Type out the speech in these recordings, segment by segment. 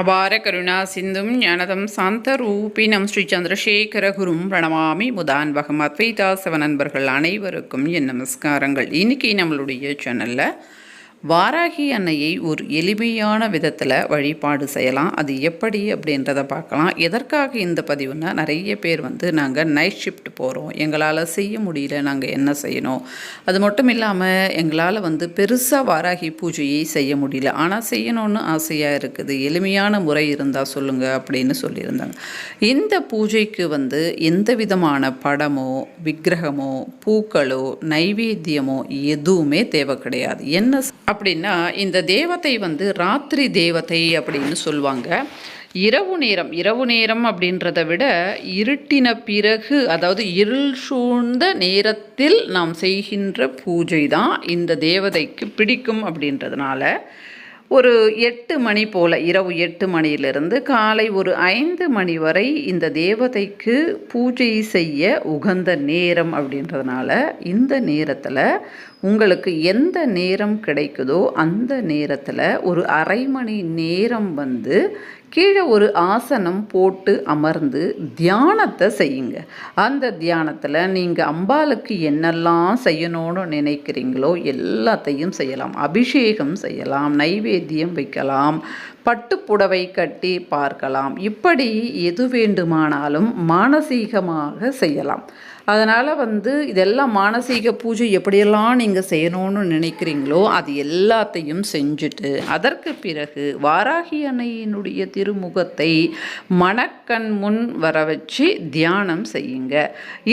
அபார கருணா சிந்தும் ஞானதம் சாந்த ரூபினம் ஸ்ரீ சந்திரசேகர குரும் பிரணமாமி முதான் பகம் அத்வைதா சிவ நண்பர்கள் அனைவருக்கும் என் நமஸ்காரங்கள். இன்னைக்கு நம்மளுடைய சேனலில் வாராகி அன்னையை ஒரு எளிமையான விதத்தில் வழிபாடு செய்யலாம். அது எப்படி அப்படின்றத பார்க்கலாம். எதற்காக இந்த பதிவுனா நிறைய பேர் வந்து நாங்கள் நைட் ஷிஃப்ட் போகிறோம் எங்களால் செய்ய முடியல நாங்கள் என்ன செய்யணும்? அது மட்டும் இல்லாமல் எங்களால் வந்து பெருசாக வாராகி பூஜையை செய்ய முடியல. ஆனால் செய்யணும்னு ஆசையாக இருக்குது. எளிமையான முறை இருந்தால் சொல்லுங்கள் அப்படின்னு சொல்லியிருந்தாங்க. இந்த பூஜைக்கு வந்து எந்த விதமான படமோ விக்கிரகமோ பூக்களோ நைவேத்தியமோ எதுவுமே தேவை கிடையாது. என்ன அப்படின்னா இந்த தேவதை வந்து ராத்திரி தேவதை அப்படின்னு சொல்லுவாங்க. இரவு நேரம் இரவு நேரம் அப்படின்றத விட இருட்டின பிறகு அதாவது இருள் சூழ்ந்த நேரத்தில் நாம் செய்கின்ற பூஜை தான் இந்த தேவதைக்கு பிடிக்கும் அப்படின்றதுனால ஒரு எட்டு மணி போல் இரவு எட்டு மணியிலிருந்து காலை ஒரு ஐந்து மணி வரை இந்த தேவதைக்கு பூஜை செய்ய உகந்த நேரம் அப்படின்றதுனால இந்த நேரத்தில் உங்களுக்கு எந்த நேரம் கிடைக்குதோ அந்த நேரத்தில் ஒரு அரை மணி நேரம் வந்து கீழே ஒரு ஆசனம் போட்டு அமர்ந்து தியானத்தை செய்யுங்க. அந்த தியானத்தில் நீங்கள் அம்பாளுக்கு என்னெல்லாம் செய்யணும்னு நினைக்கிறீங்களோ எல்லாத்தையும் செய்யலாம். அபிஷேகம் செய்யலாம் நைவேத்தியம் வைக்கலாம் பட்டுப்புடவை கட்டி பார்க்கலாம். இப்படி எது வேண்டுமானாலும் மானசீகமாக செய்யலாம். அதனால் வந்து இதெல்லாம் மானசீக பூஜை எப்படியெல்லாம் நீங்கள் செய்யணும்னு நினைக்கிறீங்களோ அது எல்லாத்தையும் செஞ்சுட்டு அதற்கு பிறகு வாராகி அன்னையினுடைய திருமுகத்தை மணக்கண் முன் வர வச்சு தியானம் செய்யுங்க.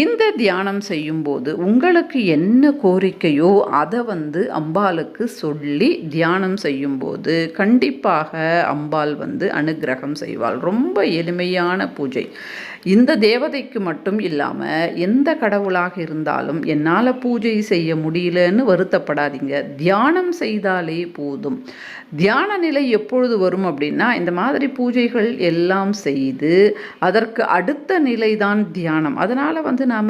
இந்த தியானம் செய்யும்போது உங்களுக்கு என்ன கோரிக்கையோ அதை வந்து அம்பாளுக்கு சொல்லி தியானம் செய்யும்போது கண்டிப்பாக அம்பாள் வந்து அனுகிரகம் செய்வாள். ரொம்ப எளிமையான பூஜை. இந்த தேவதைக்கு மட்டும் இல்லாமல் எந்த கடவுளாக இருந்தாலும் என்னால் பூஜை செய்ய முடியலன்னு வருத்தப்படாதீங்க. தியானம் செய்தாலே போதும். தியான நிலை எப்பொழுது வரும் அப்படின்னா இந்த மாதிரி பூஜைகள் எல்லாம் செய்து அதற்கு அடுத்த நிலை தான் தியானம். அதனால் வந்து நாம்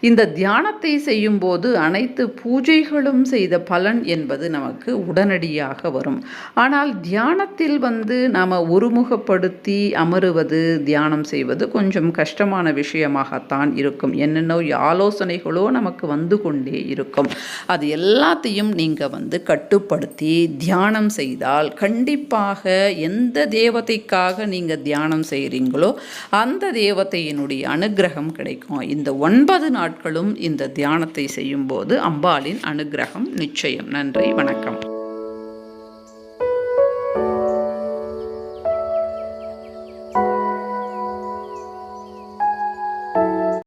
இந்த தியானத்தை செய்யும்போது அனைத்து பூஜைகளும் செய்த பலன் என்பது நமக்கு உடனடியாக வரும். ஆனால் தியானத்தில் வந்து நாம் ஒருமுகப்படுத்தி அமருவது தியானம் செய்வது கொஞ்சம் கொஞ்சம் கஷ்டமான விஷயமாகத்தான் இருக்கும். என்னென்ன ஆலோசனைகளோ நமக்கு வந்து கொண்டே இருக்கும். அது எல்லாத்தையும் நீங்கள் வந்து கட்டுப்படுத்தி தியானம் செய்தால் கண்டிப்பாக எந்த தேவதைக்காக நீங்கள் தியானம் செய்கிறீங்களோ அந்த தேவதையினுடைய அனுகிரகம் கிடைக்கும். இந்த ஒன்பது நாட்களும் இந்த தியானத்தை செய்யும்போது அம்பாளின் அனுகிரகம் நிச்சயம். நன்றி வணக்கம்.